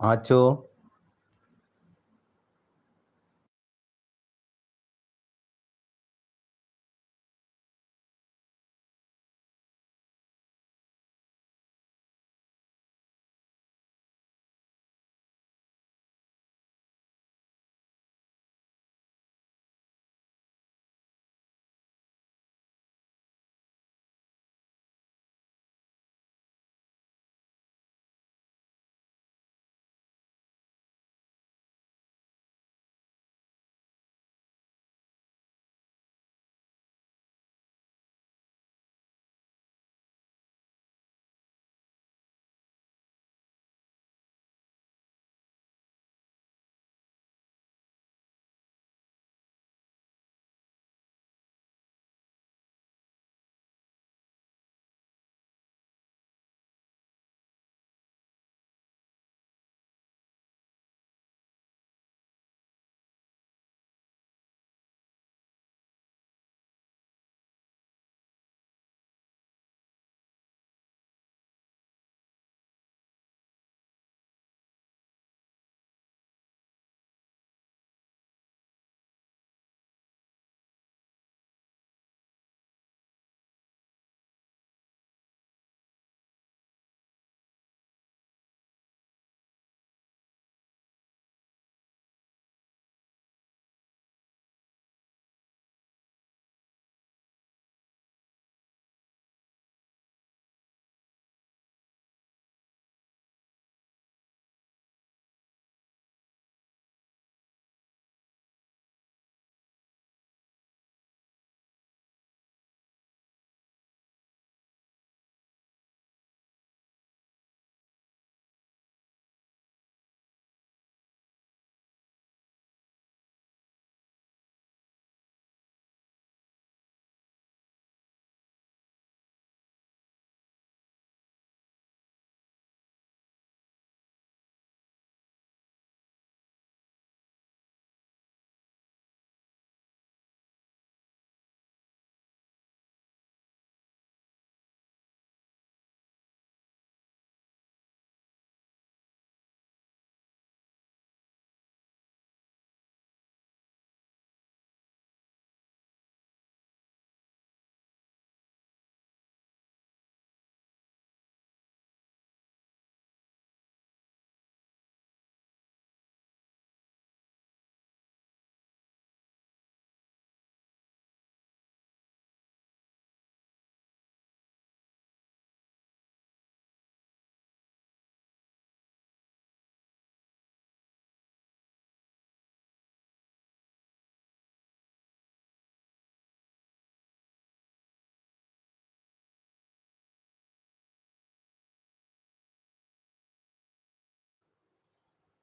ആച്ചോ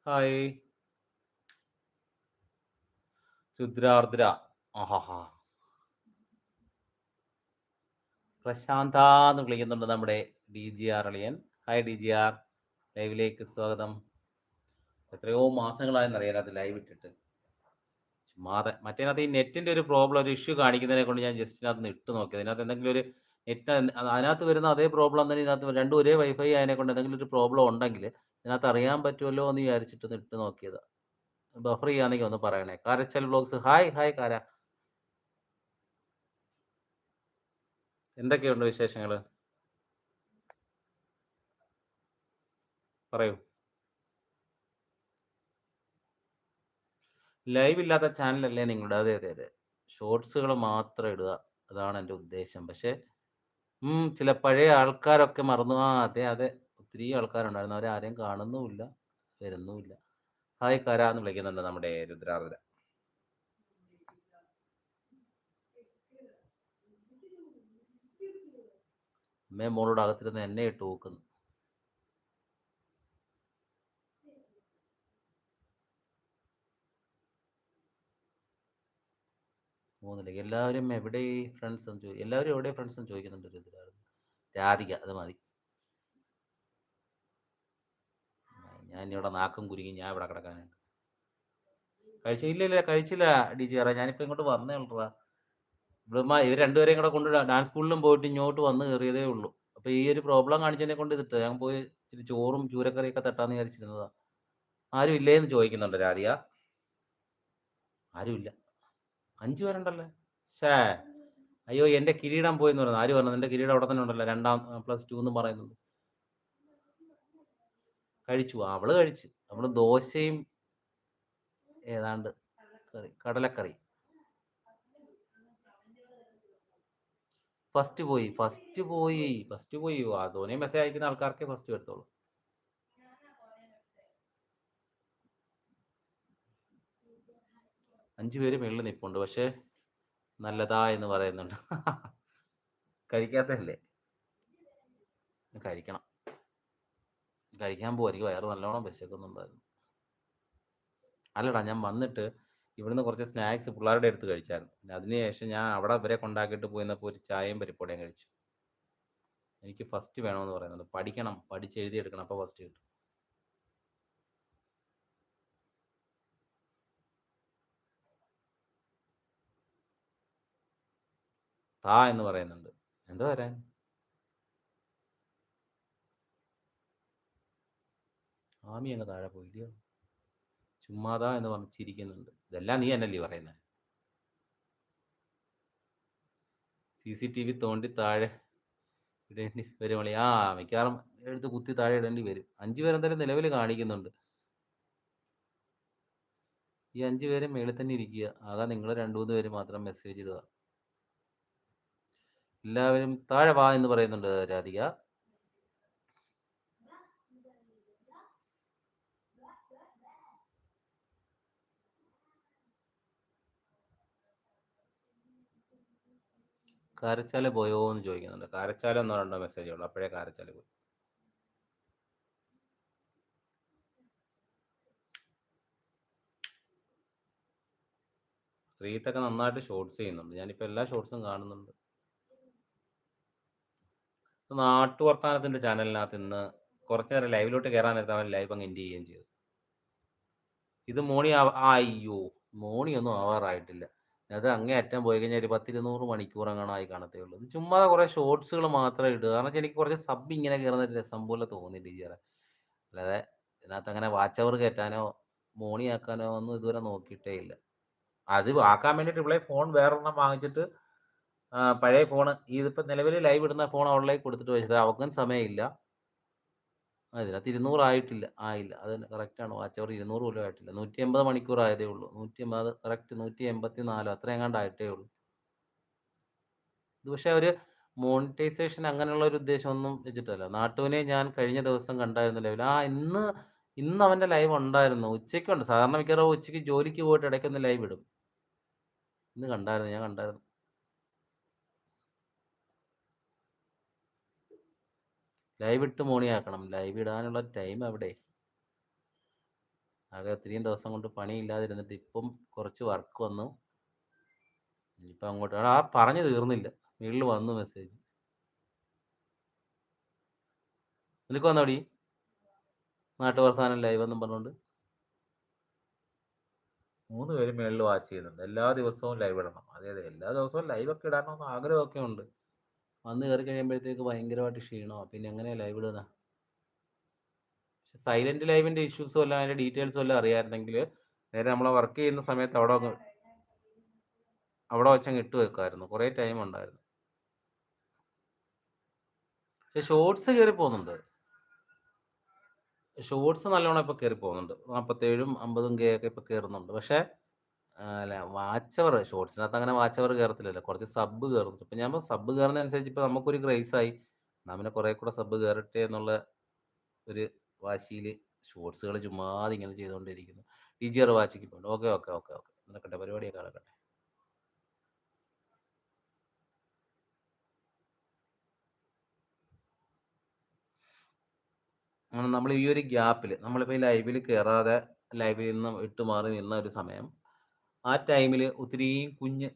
hi. രുദ്രാർദ്ര. ആഹാ പ്രശാന്ത എന്ന് വിളിക്കുന്നുണ്ട് നമ്മുടെ ഡി ജി ആർ അളിയൻ. ഹായ് ഡി ജി ആർ ലൈവിലേക്ക് സ്വാഗതം. എത്രയോ മാസങ്ങളായെന്നറിയാം അത് ലൈവ് ഇട്ടിട്ട്. ചുമ്മാതെ. മറ്റേനകത്ത് ഈ നെറ്റിന്റെ ഒരു പ്രോബ്ലം ഒരു ഇഷ്യൂ കാണിക്കുന്നതിനെ കൊണ്ട് ഞാൻ ജസ്റ്റിനകത്ത് നിന്ന് ഇട്ട് നോക്കിയത് അതിനകത്ത് എന്തെങ്കിലും ഒരു നെറ്റ് അതിനകത്ത് വരുന്ന അതേ പ്രോബ്ലം തന്നെ ഇതിനകത്ത് രണ്ടും ഒരേ വൈഫൈ ആയതിനെ കൊണ്ട് എന്തെങ്കിലും ഒരു പ്രോബ്ലം ഉണ്ടെങ്കിൽ ഇതിനകത്ത് അറിയാൻ പറ്റുമല്ലോ എന്ന് വിചാരിച്ചിട്ട് ഇട്ട് നോക്കിയത്. ബഫർ ചെയ്യാന്നെങ്കിൽ ഒന്ന് പറയണേ. കാരച്ചൽ ബ്ലോഗ്സ് ഹായ് ഹായ് കാര. എന്തൊക്കെയുണ്ട് വിശേഷങ്ങൾ പറയൂ. ലൈവ് ഇല്ലാത്ത ചാനലല്ലേ നിങ്ങളുടെ? അതെ അതെ അതെ. ഷോർട്സുകൾ മാത്രം ഇടുക. അതാണ് എന്റെ ഉദ്ദേശം. പക്ഷേ ചില പഴയ ആൾക്കാരൊക്കെ മറന്നു. ആ അതെ അതെ. ഒത്തിരി ആൾക്കാരുണ്ടായിരുന്നു. അവരെ ആരെയും കാണുന്നുമില്ല വരുന്നുമില്ല. ഹായ് കാര എന്ന് വിളിക്കുന്നുണ്ട് നമ്മുടെ രുദ്രാവര മേ മോളോട് അകത്തിരുന്ന് എന്നെ ഇട്ട് ഊക്കുന്നു മൂന്നിലേക്ക് എല്ലാവരും എവിടെ ഫ്രണ്ട്സ് എന്ന് ചോദിക്കും എല്ലാവരും എവിടെ ഫ്രണ്ട്സ് എന്ന് ചോദിക്കുന്നുണ്ട് രുദ്രാർദ്ര രാധിക അത് മതി. ഞാൻ ഇവിടെ നാക്കും കുരുങ്ങി ഞാൻ ഇവിടെ കിടക്കാനാണ്. കഴിച്ചു? ഇല്ല ഇല്ല കഴിച്ചില്ല ഡി ജി ആറാ. ഞാനിപ്പോൾ ഇങ്ങോട്ട് വന്നേ ഉള്ളൂ ഇവിടെ ഇവർ രണ്ടുപേരെയും കൂടെ കൊണ്ട് ഡാൻസ് സ്കൂളിലും പോയിട്ട് ഇങ്ങോട്ട് വന്ന് കയറിയതേ ഉള്ളൂ. അപ്പോൾ ഈ ഒരു പ്രോബ്ലം കാണിച്ചതിനെ കൊണ്ട് ഇതിട്ട് ഞാൻ പോയി ഇച്ചിരി ചോറും ചൂരക്കറിയൊക്കെ തട്ടാന്ന് വിചാരിച്ചിരുന്നതാ. ആരും ഇല്ലേന്ന് ചോദിക്കുന്നുണ്ട് രാധിക. ആരുമില്ല അഞ്ച് പേരുണ്ടല്ലേ. ഷേ അയ്യോ എന്റെ കിരീടം പോയെന്ന് പറഞ്ഞു ആര് പറഞ്ഞു എന്റെ കിരീടം അവിടെ തന്നെ ഉണ്ടല്ലോ. രണ്ടാം പ്ലസ് ടു എന്ന് പറയുന്നുണ്ട്. കഴിച്ചു. അവൾ കഴിച്ചു. അവൾ ദോശയും ഏതാണ്ട് കറി കടലക്കറി. ഫസ്റ്റ് പോയി. ഫസ്റ്റ് പോയി. ഫസ്റ്റ് പോയി. അതോനെ മെസ്സേജ് അയക്കുന്ന ആൾക്കാർക്കേ ഫസ്റ്റ് വരത്തുള്ളൂ. അഞ്ചു പേര് മേളിൽ നിൽപ്പുണ്ട് പക്ഷേ നല്ലതാ എന്ന് പറയുന്നുണ്ട്. കഴിക്കാത്തല്ലേ കഴിക്കണം. കഴിക്കാൻ പോകുമായിരിക്കും വയറ് നല്ലോണം വിശക്കുന്നുണ്ടായിരുന്നു അല്ലടാ ഞാൻ വന്നിട്ട് ഇവിടുന്ന് കുറച്ച് സ്നാക്സ് പിള്ളേരുടെ അടുത്ത് കഴിച്ചായിരുന്നു. പിന്നെ അതിനുശേഷം ഞാൻ അവിടെ വരെ കൊണ്ടാക്കിയിട്ട് പോയിരുന്നപ്പോൾ ഒരു ചായയും പരിപ്പടയും കഴിച്ചു. എനിക്ക് ഫസ്റ്റ് വേണമെന്ന് പറയുന്നുണ്ട്. പഠിക്കണം. പഠിച്ച് എഴുതിയെടുക്കണം. അപ്പോൾ ഫസ്റ്റ് കിട്ടും. താ എന്ന് പറയുന്നുണ്ട്. എന്താ വരാൻ? ആമി അങ്ങ് താഴെ പോയില്ലയോ ചുമ്മാതാ എന്ന് പറഞ്ഞിരിക്കുന്നുണ്ട് ഇതെല്ലാം നീ എന്നല്ലേ പറയുന്നത് സി സി ടി വി തോണ്ടി താഴെ ഇടേണ്ടി വരും വളി ആ മിക്കവാറും എടുത്ത് കുത്തി താഴെ ഇടേണ്ടി വരും. അഞ്ചു പേരെന്തായാലും നിലവിൽ കാണിക്കുന്നുണ്ട്. ഈ അഞ്ചു പേരും മേളിൽ തന്നെ ഇരിക്കുക. അതാ നിങ്ങൾ രണ്ടു മൂന്ന് പേര് മാത്രം മെസ്സേജ് ഇടുക. എല്ലാവരും താഴെ വാ എന്ന് പറയുന്നുണ്ട് രാധിക. കാരച്ചാല പോയോ എന്ന് ചോദിക്കുന്നുണ്ട്. കാരച്ചാല എന്ന് പറയേണ്ട മെസ്സേജ് ഉള്ളു അപ്പോഴേ കാരച്ചാല പോയി. സ്ത്രീത്തൊക്കെ നന്നായിട്ട് ഷോർട്സ് ചെയ്യുന്നുണ്ട്. ഞാനിപ്പോൾ എല്ലാ ഷോർട്സും കാണുന്നുണ്ട്. നാട്ടുവർത്താനത്തിന്റെ ചാനലിനകത്ത് ഇന്ന് കുറച്ച് നേരം ലൈവിലോട്ട് കയറാൻ നേരത്തെ അവൻ ലൈവ് അങ്ങ് എൻഡ് ചെയ്യുകയും ചെയ്തു. ഇത് മോണി അയ്യോ മോണി ഒന്നും ആവാറായിട്ടില്ല. അത് അങ്ങേ അറ്റം പോയി കഴിഞ്ഞാൽ ഒരു പത്തിരുന്നൂറ് മണിക്കൂർ അങ്ങാണായി കാണത്തേ ഉള്ളൂ. ഇത് ചുമ്മാ കുറേ ഷോർട്സുകൾ മാത്രമേ ഇടുക കാരണം എനിക്ക് കുറച്ച് സബ് ഇങ്ങനെ കയറുന്ന രസം പോലെ തോന്നി ടീച്ചറെ അല്ലാതെ ഇതിനകത്ത് അങ്ങനെ വാച്ച് അവർ കയറ്റാനോ മോണിയാക്കാനോ ഒന്നും ഇതുവരെ നോക്കിയിട്ടേ ഇല്ല. അത് ആക്കാൻ വേണ്ടിയിട്ട് ഇവിടെ ഫോൺ വേറൊരെണ്ണം വാങ്ങിച്ചിട്ട് പഴയ ഫോൺ ഇതിപ്പോൾ നിലവിൽ ലൈവ് ഇടുന്ന ഫോൺ അവളിലേക്ക് കൊടുത്തിട്ട് വെച്ചത്. അവക്കും സമയമില്ല. ഇതിനകത്ത് ഇരുന്നൂറായിട്ടില്ല ആയില്ല. അത് കറക്റ്റാണ് വാച്ച് അവർ ഇരുന്നൂറ് പോലും ആയിട്ടില്ല. നൂറ്റി എൺപത് മണിക്കൂർ ആയതേ ഉള്ളൂ. നൂറ്റി എൺപത് കറക്റ്റ് നൂറ്റി എൺപത്തി നാലോ അത്ര എങ്ങാണ്ട് ആയിട്ടേ ഉള്ളൂ. ഇത് പക്ഷേ അവർ മോണിറ്റൈസേഷൻ അങ്ങനെയുള്ള ഒരു ഉദ്ദേശമൊന്നും വെച്ചിട്ടല്ല. നാട്ടുവിനെ ഞാൻ കഴിഞ്ഞ ദിവസം കണ്ടായിരുന്നു ലൈവിൽ ആ ഇന്ന് ഇന്ന് അവന്റെ ലൈവ് ഉണ്ടായിരുന്നു. ഉച്ചയ്ക്കുണ്ട്. സാധാരണ മിക്കവാറും ഉച്ചയ്ക്ക് ജോലിക്ക് പോയിട്ട് ഇടയ്ക്കൊന്ന് ലൈവ് ഇടും. ഇന്ന് കണ്ടായിരുന്നു. ഞാൻ കണ്ടായിരുന്നു. ലൈവ് ഇട്ട് മോണിയാക്കണം. ലൈവ് ഇടാനുള്ള ടൈം അവിടെ. ആകെ ഒത്തിരിയും ദിവസം കൊണ്ട് പണിയില്ലാതിരുന്നിട്ട് ഇപ്പം കുറച്ച് വർക്ക് വന്നു. ഇനിയിപ്പോൾ അങ്ങോട്ട് ആ പറഞ്ഞു തീർന്നില്ല. വീട്ടിൽ വന്നു മെസ്സേജ് നിനക്ക് വന്നോടി നാട്ടുവർത്താനം ലൈവ് എന്നും പറഞ്ഞുകൊണ്ട് മൂന്ന് പേര് മേളിൽ വാച്ച് ചെയ്യുന്നുണ്ട്. എല്ലാ ദിവസവും ലൈവ് ഇടണം. അതെ അതെ. എല്ലാ ദിവസവും ലൈവൊക്കെ ഇടാനൊന്നും ആഗ്രഹമൊക്കെ ഉണ്ട്. വന്ന് കയറി കഴിയുമ്പോഴത്തേക്ക് ഭയങ്കരമായിട്ട് ക്ഷീണമാണ് പിന്നെ എങ്ങനെയാണ് ലൈവ് ഇടുന്ന? പക്ഷെ സൈലന്റ് ലൈവിന്റെ ഇഷ്യൂസും എല്ലാം അതിന്റെ ഡീറ്റെയിൽസും എല്ലാം അറിയാമായിരുന്നെങ്കിൽ നേരെ നമ്മൾ വർക്ക് ചെയ്യുന്ന സമയത്ത് അവിടെ അവിടെ വെച്ചങ്ങ് ഇട്ട് വെക്കുമായിരുന്നു. കുറേ ടൈം ഉണ്ടായിരുന്നു. പക്ഷെ ഷോർട്സ് കയറി പോകുന്നുണ്ട്. ഷോർട്സ് നല്ലോണം ഇപ്പോൾ കയറി പോകുന്നുണ്ട്. നാൽപ്പത്തേഴും അമ്പതും കെ ഒക്കെ ഇപ്പോൾ കയറുന്നുണ്ട് പക്ഷേ അല്ല വാച്ച് അവർ ഷോർട്സിനകത്ത് അങ്ങനെ വാച്ച് അവർ കയറത്തില്ലല്ലോ കുറച്ച് സബ് കയറുന്നുണ്ട് ഇപ്പം ഞാൻ സബ് കയറുന്നതനുസരിച്ച് ഇപ്പം നമുക്കൊരു ക്രൈസായി. നമ്മളെ കുറേ കൂടെ സബ് കയറട്ടെ എന്നുള്ള ഒരു വാശിയിൽ ഷോർട്സുകൾ ചുമ്മാതെ ഇങ്ങനെ ചെയ്തുകൊണ്ടിരിക്കുന്നു. ടി ജി ആർ വാച്ചിക്ക് പോകണം ഓക്കെ ഓക്കെ ഓക്കെ ഓക്കെ. നടക്കട്ടെ പരിപാടിയൊക്കെ നടക്കട്ടെ. നമ്മൾ ഈ ഒരു ഗ്യാപ്പിൽ നമ്മളിപ്പോൾ ഈ ലൈവിൽ കയറാതെ ലൈവിൽ നിന്ന് ഇട്ട് മാറി നിന്ന ഒരു സമയം ആ ടൈമിൽ ഒത്തിരിയും കുഞ്ഞ്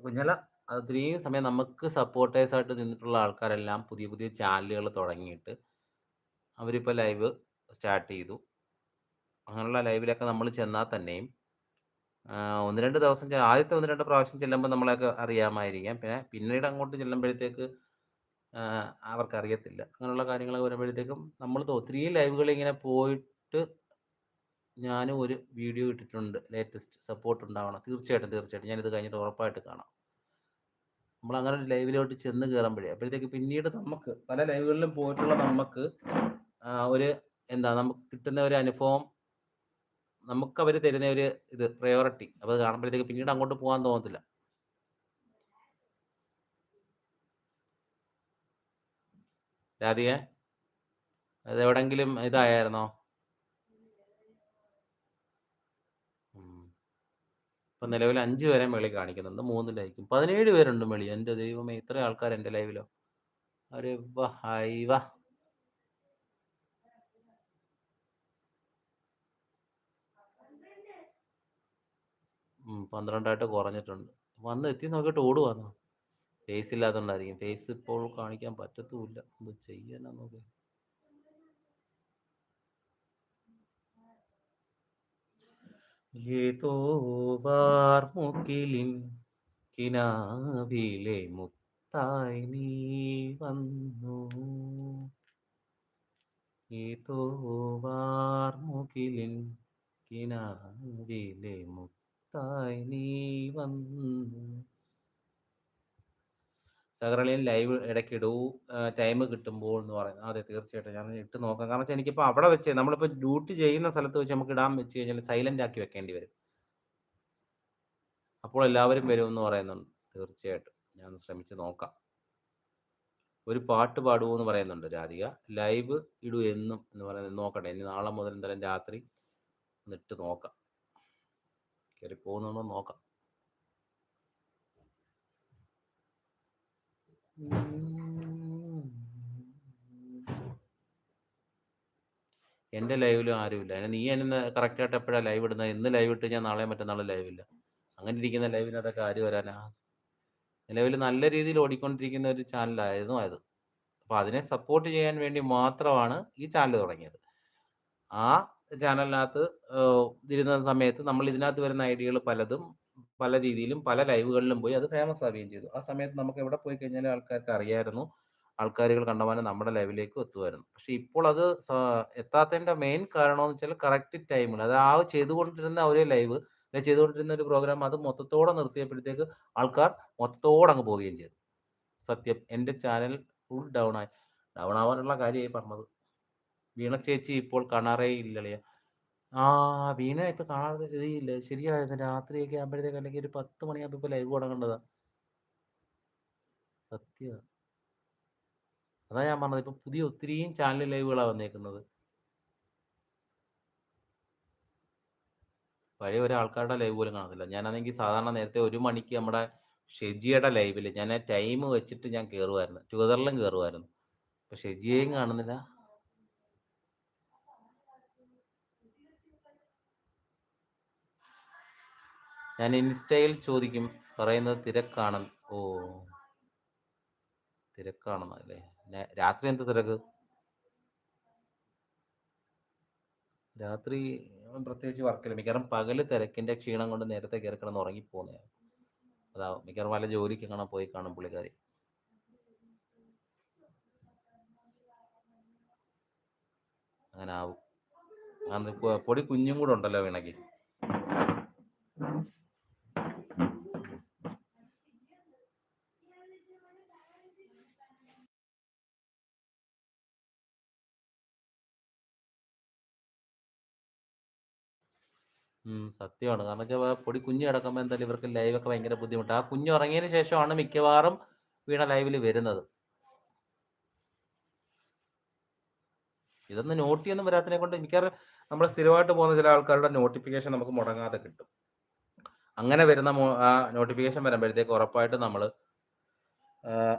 കുഞ്ഞല്ല ഒത്തിരിയും സമയം നമുക്ക് സപ്പോർട്ടേഴ്സായിട്ട് നിന്നിട്ടുള്ള ആൾക്കാരെല്ലാം പുതിയ പുതിയ ചാനലുകൾ തുടങ്ങിയിട്ട് അവരിപ്പോൾ ലൈവ് സ്റ്റാർട്ട് ചെയ്തു. അങ്ങനെയുള്ള ലൈവിലൊക്കെ നമ്മൾ ചെന്നാൽ തന്നെയും ഒന്ന് രണ്ട് ദിവസം ആദ്യത്തെ ഒന്ന് രണ്ട് പ്രാവശ്യം ചെല്ലുമ്പോൾ നമ്മളെയൊക്കെ അറിയാമായിരിക്കാം. പിന്നെ പിന്നീട് അങ്ങോട്ട് ചെല്ലുമ്പോഴത്തേക്ക് അവർക്കറിയത്തില്ല. അങ്ങനെയുള്ള കാര്യങ്ങളൊക്കെ വരുമ്പോഴത്തേക്കും നമ്മൾ ഒത്തിരി ലൈവുകൾ ഇങ്ങനെ പോയിട്ട് ഞാനും ഒരു വീഡിയോ ഇട്ടിട്ടുണ്ട് ലേറ്റസ്റ്റ് സപ്പോർട്ട് ഉണ്ടാവണം. തീർച്ചയായിട്ടും തീർച്ചയായിട്ടും. ഞാനിത് കഴിഞ്ഞിട്ട് ഉറപ്പായിട്ട് കാണാം. നമ്മൾ അങ്ങനെ ഒരു ലൈവിലോട്ട് ചെന്ന് കയറുമ്പോഴേ അപ്പോഴത്തേക്ക് പിന്നീട് നമുക്ക് പല ലൈവുകളിലും പോയിട്ടുള്ള നമുക്ക് ഒരു എന്താ നമുക്ക് കിട്ടുന്ന ഒരു അനുഭവം നമുക്ക് അവർ തരുന്ന ഒരു ഇത് പ്രയോറിറ്റി അപ്പോൾ കാണുമ്പോഴത്തേക്ക് പിന്നീട് അങ്ങോട്ട് പോകാൻ തോന്നത്തില്ല. രാധിക അത് എവിടെങ്കിലും ഇതായിരുന്നോ ഇപ്പൊ നിലവിൽ അഞ്ച് പേരെ മേളി കാണിക്കുന്നുണ്ട് മൂന്ന് ലൈക്കും. പതിനേഴ് പേരുണ്ട് മേളി. എന്റെ ദൈവമേ ഇത്ര ആൾക്കാർ എന്റെ ലൈവിലോ? അരെ വാ വാ. പന്ത്രണ്ടായിട്ട് കുറഞ്ഞിട്ടുണ്ട്. വന്ന് എത്തി നോക്കിയിട്ട് ഓടുവാന്നോ ഫേസ് ഇല്ലാത്തതുകൊണ്ടായിരിക്കും. ഫേസ് ഇപ്പോൾ കാണിക്കാൻ പറ്റത്തുമില്ല. എന്ത് ചെയ്യാനാ നോക്കി. ഏതോ വാർമുകിലിൻ കിനാവിലെ മുത്തായി നീ വന്നു. ഏതോ വാർമുകിലിൻ കിനാവിലെ മുത്തായി നീ വന്നു. സഹറളിയൻ ലൈവ് ഇടയ്ക്കിടൂ ടൈം കിട്ടുമ്പോൾ എന്ന് പറയുന്നത്. അതെ തീർച്ചയായിട്ടും. ഞാൻ ഇട്ട് നോക്കാം. കാരണം വെച്ചാൽ എനിക്കിപ്പോൾ അവിടെ വെച്ച് നമ്മളിപ്പോൾ ഡ്യൂട്ടി ചെയ്യുന്ന സ്ഥലത്ത് വെച്ച് നമുക്ക് ഇടാൻ വെച്ച് കഴിഞ്ഞാൽ സൈലന്റ് ആക്കി വെക്കേണ്ടി വരും. അപ്പോൾ എല്ലാവരും വരും എന്ന് പറയുന്നുണ്ട്. തീർച്ചയായിട്ടും. ഞാൻ ശ്രമിച്ച് നോക്കാം. ഒരു പാട്ട് പാടുമോ എന്ന് പറയുന്നുണ്ട് രാധിക. ലൈവ് ഇടൂ എന്നും എന്ന് പറയുന്നത് നോക്കട്ടെ. ഇനി നാളെ മുതൽ എന്തായാലും രാത്രി ഇട്ട് നോക്കാം. കയറി പോകുന്നുണ്ടോ നോക്കാം. എന്റെ ലൈവിലും ആരുമില്ല. അതിന് നീ എന്നെ കറക്റ്റായിട്ട് എപ്പോഴാണ് ലൈവ് ഇടുന്നത് ഇന്ന് ലൈവ് ഇട്ട് ഞാൻ നാളെ മറ്റന്നാൾ ലൈവില്ല അങ്ങനെ ഇരിക്കുന്ന ലൈവിനകത്തൊക്കെ ആര് വരാനാ? നിലവിൽ നല്ല രീതിയിൽ ഓടിക്കൊണ്ടിരിക്കുന്ന ഒരു ചാനലായിരുന്നു അത്. അപ്പോൾ അതിനെ സപ്പോർട്ട് ചെയ്യാൻ വേണ്ടി മാത്രമാണ് ഈ ചാനൽ തുടങ്ങിയത്. ആ ചാനലിനകത്ത് ഇരുന്ന സമയത്ത് നമ്മൾ ഇതിനകത്ത് വരുന്ന ഐഡിയകൾ പലതും പല രീതിയിലും പല ലൈവുകളിലും പോയി അത് ഫേമസ് ആവുകയും ചെയ്തു. ആ സമയത്ത് നമുക്ക് എവിടെ പോയി കഴിഞ്ഞാലും ആൾക്കാർക്ക് അറിയായിരുന്നു. ആൾക്കാരുകൾ കണ്ടമാനം നമ്മുടെ ലൈവിലേക്ക് എത്തുമായിരുന്നു. പക്ഷെ ഇപ്പോൾ അത് എത്താത്തതിന്റെ മെയിൻ കാരണം എന്ന് വെച്ചാൽ കറക്റ്റ് ടൈമിൽ അത് ആ ചെയ്തുകൊണ്ടിരുന്ന ഒരു ലൈവ് അല്ലെങ്കിൽ ചെയ്തുകൊണ്ടിരുന്ന ഒരു പ്രോഗ്രാം അത് മൊത്തത്തോടെ നിർത്തിയപ്പോഴത്തേക്ക് ആൾക്കാർ മൊത്തത്തോടെ അങ്ങ് പോവുകയും ചെയ്തു. സത്യം എന്റെ ചാനൽ ഫുൾ ഡൗൺ ആയി. ഡൗൺ ആവാനുള്ള കാര്യമായി പറഞ്ഞത്. വീണ ചേച്ചി ഇപ്പോൾ കാണാറേ ഇല്ലളിയ ആ വീണ ഇപ്പൊ കാണാതെ ഇല്ല ശരിയായിരുന്നു രാത്രിയൊക്കെ ആകുമ്പോഴത്തേക്ക് അല്ലെങ്കിൽ ഒരു പത്ത് മണിയാകുമ്പോ ലൈവ് തുടങ്ങേണ്ടതാ. സത്യ. അതാ ഞാൻ പറഞ്ഞത്. ഇപ്പൊ പുതിയ ഒത്തിരിയും ചാനൽ ലൈവുകളാണ് വന്നേക്കുന്നത്. പഴയ ഒരാൾക്കാരുടെ ലൈവ് പോലും കാണത്തില്ല. ഞാനാണെങ്കിൽ സാധാരണ നേരത്തെ ഒരു മണിക്ക് നമ്മുടെ ഷെജിയുടെ ലൈവിൽ ഞാൻ ടൈം വെച്ചിട്ട് ഞാൻ കയറുമായിരുന്നു ട്വിറ്ററിലും കയറുമായിരുന്നു ഇപ്പൊ ഷെജിയെയും കാണുന്നില്ല. ഞാൻ ഇൻസ്റ്റയിൽ ചോദിക്കും പറയുന്നത് തിരക്കാണെന്ന് ഓ തിരക്കാണെന്ന് അല്ലേ? രാത്രി എന്ത് തിരക്ക്? രാത്രി പ്രത്യേകിച്ച് വർക്കില്ല. മിക്കവാറും പകൽ തിരക്കിന്റെ ക്ഷീണം കൊണ്ട് നേരത്തെ കയറി കിടന്ന് ഉറങ്ങിപ്പോകുന്നതാണ് അതാവും മിക്കവാറും വല്ല ജോലിക്ക് കാണാൻ പോയി കാണും പുള്ളിക്കാരി. അങ്ങനെ ആവും. പൊടി കുഞ്ഞും കൂടെ ഉണ്ടല്ലോ വീണയ്ക്ക്. സത്യമാണ്. കാരണം വെച്ചാൽ പൊടി കുഞ്ഞ് കിടക്കുമ്പോൾ എന്തായാലും ഇവർക്ക് ലൈവൊക്കെ ഭയങ്കര ബുദ്ധിമുട്ടാണ് ആ കുഞ്ഞ് ഉറങ്ങിയതിന് ശേഷമാണ് മിക്കവാറും വീണ ലൈവിൽ വരുന്നത്. ഇതൊന്നും നോട്ടിയൊന്നും വരാത്തതിനെ കൊണ്ട് മിക്കവാറും നമ്മൾ സ്ഥിരമായിട്ട് പോകുന്ന ചില ആൾക്കാരുടെ നോട്ടിഫിക്കേഷൻ നമുക്ക് മുടങ്ങാതെ കിട്ടും. അങ്ങനെ വരുന്ന ആ നോട്ടിഫിക്കേഷൻ വരുമ്പോഴത്തേക്ക് ഉറപ്പായിട്ട് നമ്മൾ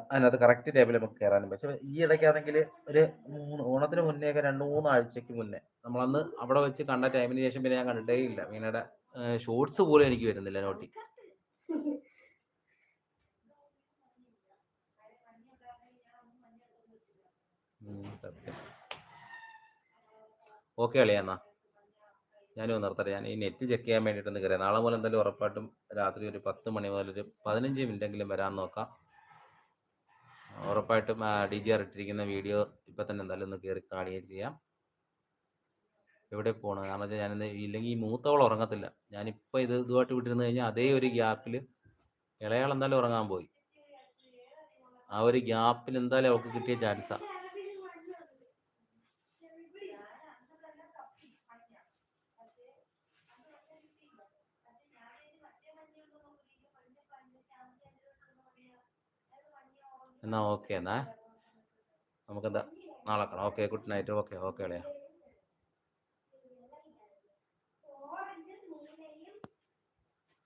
അതിനകത്ത് കറക്റ്റ് ടേബിളിൽ നമുക്ക് കയറാനും പക്ഷെ ഈ ഇടയ്ക്കാണെങ്കിൽ ഒരു മൂന്ന് ഓണത്തിന് മുന്നേ ഒക്കെ രണ്ട് മൂന്ന് ആഴ്ചക്ക് മുന്നേ നമ്മളന്ന് അവിടെ വെച്ച് കണ്ട ടൈമിന് ശേഷം പിന്നെ ഞാൻ കണ്ടിട്ടേ ഇല്ല. മീനയുടെ ഷോർട്സ് പോലും എനിക്ക് വരുന്നില്ല നോട്ടി ഓക്കെ അളിയാ എന്നാ. ഞാനും നിർത്തട്ടെ. ഞാൻ ഈ നെറ്റ് ചെക്ക് ചെയ്യാൻ വേണ്ടിയിട്ടൊന്ന് കയറിയാം നാളെ മുതൽ എന്തായാലും ഉറപ്പായിട്ടും രാത്രി ഒരു പത്ത് മണി മുതൽ ഒരു പതിനഞ്ച് മിനിറ്റെങ്കിലും വരാൻ നോക്കാം. ഉറപ്പായിട്ടും ഡി ജി ആർ ഇട്ടിരിക്കുന്ന വീഡിയോ ഇപ്പം തന്നെ എന്തായാലും ഒന്ന് കയറി കാണുകയും ചെയ്യാം. എവിടെ പോകണം കാരണം വെച്ചാൽ ഇല്ലെങ്കിൽ ഈ മൂത്തവൾ ഉറങ്ങത്തില്ല. ഞാനിപ്പോൾ ഇത് ഇതുമായിട്ട് വിട്ടിരുന്ന് കഴിഞ്ഞാൽ അതേ ഒരു ഗ്യാപ്പിൽ ഇളയാൾ എന്തായാലും ഉറങ്ങാൻ പോയി. ആ ഒരു ഗ്യാപ്പിൽ എന്തായാലും അവൾക്ക് കിട്ടിയ ചാൻസാണ് എന്നാൽ ഓക്കെ എന്നാ. നമുക്കെന്താ നാളെ കാണാം. Okay good night. Okay okay അളിയാ.